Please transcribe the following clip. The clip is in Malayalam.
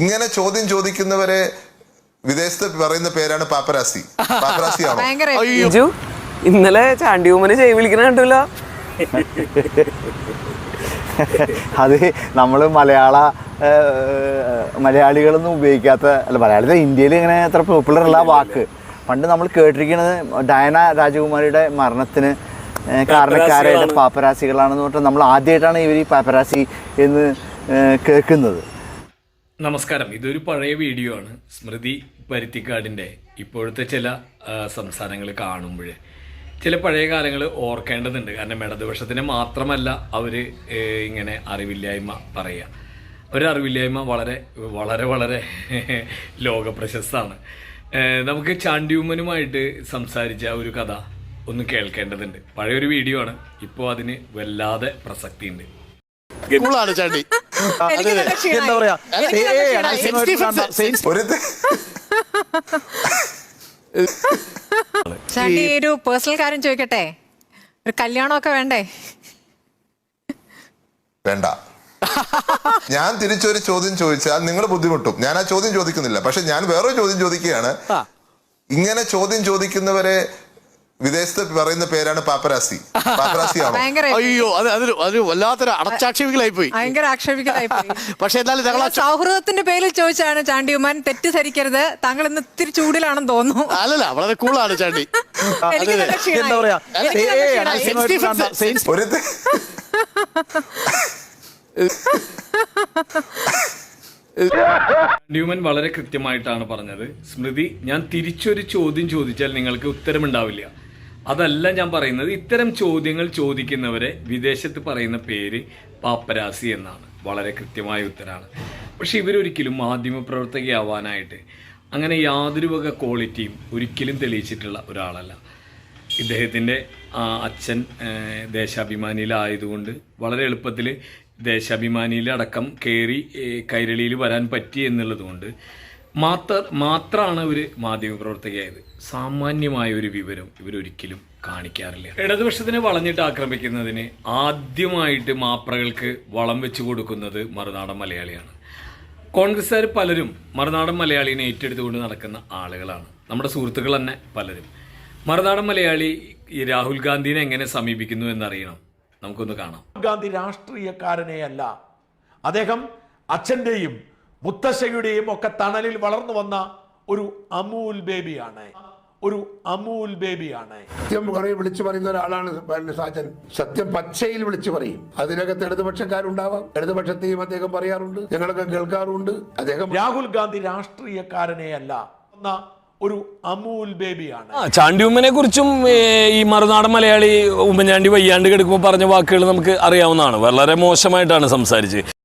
ഇങ്ങനെ ചോദ്യം ചോദിക്കുന്നവരെ വിദേശത്ത് പറയുന്ന പേരാണ് പാപ്പരാസി. പാപ്പരാസി ആണോ ബിജു ഇന്നലെ ചാണ്ടിയൂമന് ചെയ് വിളിക്കണ കണ്ടില്ല. അത് നമ്മൾ മലയാള മലയാളികളൊന്നും ഉപയോഗിക്കാത്ത അല്ല മലയാളത്തിൽ ഇന്ത്യയിൽ ഇങ്ങനെ അത്ര പോപ്പുലർ അല്ല വാക്ക്. പണ്ട് നമ്മൾ കേട്ടിരിക്കുന്നത് ഡയന രാജകുമാരിയുടെ മരണത്തിന് കാരണക്കാരായിട്ട് പാപ്പരാസികളാണെന്ന് പറഞ്ഞിട്ട് നമ്മൾ ആദ്യമായിട്ടാണ് ഇവർ ഈ പാപ്പരാസി എന്ന് കേൾക്കുന്നത്. നമസ്കാരം. ഇതൊരു പഴയ വീഡിയോ ആണ്. സ്മൃതി പരുത്തിക്കാടിന്റെ ഇപ്പോഴത്തെ ചില സംസാരങ്ങൾ കാണുമ്പോൾ. ചില പഴയ കാലങ്ങൾ ഓർക്കേണ്ടതുണ്ട്. കാരണം ഇടതുപക്ഷത്തിന് മാത്രമല്ല അവർ ഇങ്ങനെ അറിവില്ലായ്മ പറയുക. ഒരു അറിവില്ലായ്മ വളരെ വളരെ വളരെ ലോകപ്രശസ്തമാണ്. നമുക്ക് ചാണ്ടിയുമ്മനുമായിട്ട് സംസാരിച്ച ഒരു കഥ ഒന്ന് കേൾക്കേണ്ടതുണ്ട്. പഴയൊരു വീഡിയോ ആണ്. ഇപ്പോൾ അതിന് വല്ലാതെ പ്രസക്തിയുണ്ട്. ചാണ്ടി. എന്താ പറയാ? ചാണ്ടി ഒരു പേഴ്സണൽ കാര്യം ചോദിക്കട്ടെ? ഒരു കല്യാണമൊക്കെ വേണ്ടേ? വേണ്ട. ഞാൻ തിരിച്ചൊരു ചോദ്യം ചോദിച്ചാൽ നിങ്ങൾ ബുദ്ധിമുട്ടും. ഞാൻ ആ ചോദ്യം ചോദിക്കുന്നില്ല. പക്ഷെ ഞാൻ വേറൊരു ചോദ്യം ചോദിക്കുകയാണ്. ഇങ്ങനെ ചോദ്യം ചോദിക്കുന്നവരെ വിദേശത്ത് പറയുന്ന പേരാണ് പാപ്പരാസി. പാപ്പരാസി ആണോ അയ്യോ അത് അതൊരു അതൊരു വല്ലാത്തൊരു അടച്ചാക്ഷേപികളായി പോയി ഭയങ്കര ആക്ഷേപികളായി പോയി. പക്ഷെ എന്നാലും ഞങ്ങൾ സൗഹൃദത്തിന്റെ പേരിൽ ചോദിച്ചാണ് ചാണ്ടിയുമാൻ തെറ്റിദ്ധരിക്കരുത്. താങ്കൾ ഇന്ന് ഇത്തിരി ചൂടിലാണെന്ന് തോന്നുന്നു. അല്ലല്ല വളരെ കൂളാണ് ചാണ്ടി. എന്താ പറയാ? ന്യൂമൻ വളരെ കൃത്യമായിട്ടാണ് പറഞ്ഞത്. സ്മൃതി ഞാൻ തിരിച്ചൊരു ചോദ്യം ചോദിച്ചാൽ നിങ്ങൾക്ക് ഉത്തരമുണ്ടാവില്ല. അതല്ല ഞാൻ പറയുന്നത്. ഇത്തരം ചോദ്യങ്ങൾ ചോദിക്കുന്നവരെ വിദേശത്ത് പറയുന്ന പേര് പാപ്പരാസി എന്നാണ്. വളരെ കൃത്യമായ ഉത്തരമാണ് പക്ഷെ ഇവരൊരിക്കലും മാധ്യമപ്രവർത്തകയാവാനായിട്ട് അങ്ങനെ യാതൊരു വക ക്വാളിറ്റിയും ഒരിക്കലും തെളിയിച്ചിട്ടുള്ള ഒരാളല്ല. ഇദ്ദേഹത്തിന്റെ അച്ഛൻ ദേശാഭിമാനിയിലായതുകൊണ്ട് വളരെ എളുപ്പത്തിൽ ദേശാഭിമാനിയിലടക്കം കയറി കൈരളിയിൽ വരാൻ പറ്റി എന്നുള്ളതുകൊണ്ട് മാത്ര മാത്രമാണ് ഇവർ മാധ്യമപ്രവർത്തകയായത്. സാമാന്യമായ ഒരു വിവരം ഇവരൊരിക്കലും കാണിക്കാറില്ല. ഇടതുപക്ഷത്തിനെ വളഞ്ഞിട്ട് ആക്രമിക്കുന്നതിന് ആദ്യമായിട്ട് മാപ്രകൾക്ക് വളം വെച്ചു കൊടുക്കുന്നത് മറുനാടൻ മലയാളിയാണ്. കോൺഗ്രസ്സുകാർ പലരും മറുനാടൻ മലയാളിനെ ഏറ്റെടുത്തുകൊണ്ട് നടക്കുന്ന ആളുകളാണ്. നമ്മുടെ സുഹൃത്തുക്കൾ തന്നെ പലരും. മറുനാടൻ മലയാളി ഈ രാഹുൽ ഗാന്ധിനെ എങ്ങനെ സമീപിക്കുന്നു എന്നറിയണം. നമുക്കൊന്ന് കാണാം. ഗാന്ധി രാഷ്ട്രീയക്കാരനെയല്ല. അദ്ദേഹം അച്ഛന്റെയും മുത്തശ്ശയുടെയും ഒക്കെ തണലിൽ വളർന്നു വന്ന ഒരു അമൂൽ ബേബിയാണ്. ഒരു അമൂൽ ബേബിയാണ്. സത്യം കുറെ വിളിച്ചു പറയുന്ന ഒരാളാണ് സാജൻ. സത്യം പച്ചയിൽ വിളിച്ചു പറയും. അതിനകത്ത് ഇടതുപക്ഷക്കാരുണ്ടാവാം. ഇടതുപക്ഷത്തെയും അദ്ദേഹം പറയാറുണ്ട്. ഞങ്ങളൊക്കെ കേൾക്കാറുണ്ട്. അദ്ദേഹം രാഹുൽ ഗാന്ധി രാഷ്ട്രീയക്കാരനെ അല്ല ഒരു അമൂൽ ബേബിയാണ്. ചാണ്ടി ഉമ്മനെ കുറിച്ചും ഈ മറുനാടൻ മലയാളി ഉമ്മൻചാണ്ടി വയ്യാണ്ട് കിടക്കുമ്പോൾ പറഞ്ഞ വാക്കുകൾ നമുക്ക് അറിയാവുന്നതാണ്. വളരെ മോശമായിട്ടാണ് സംസാരിച്ച്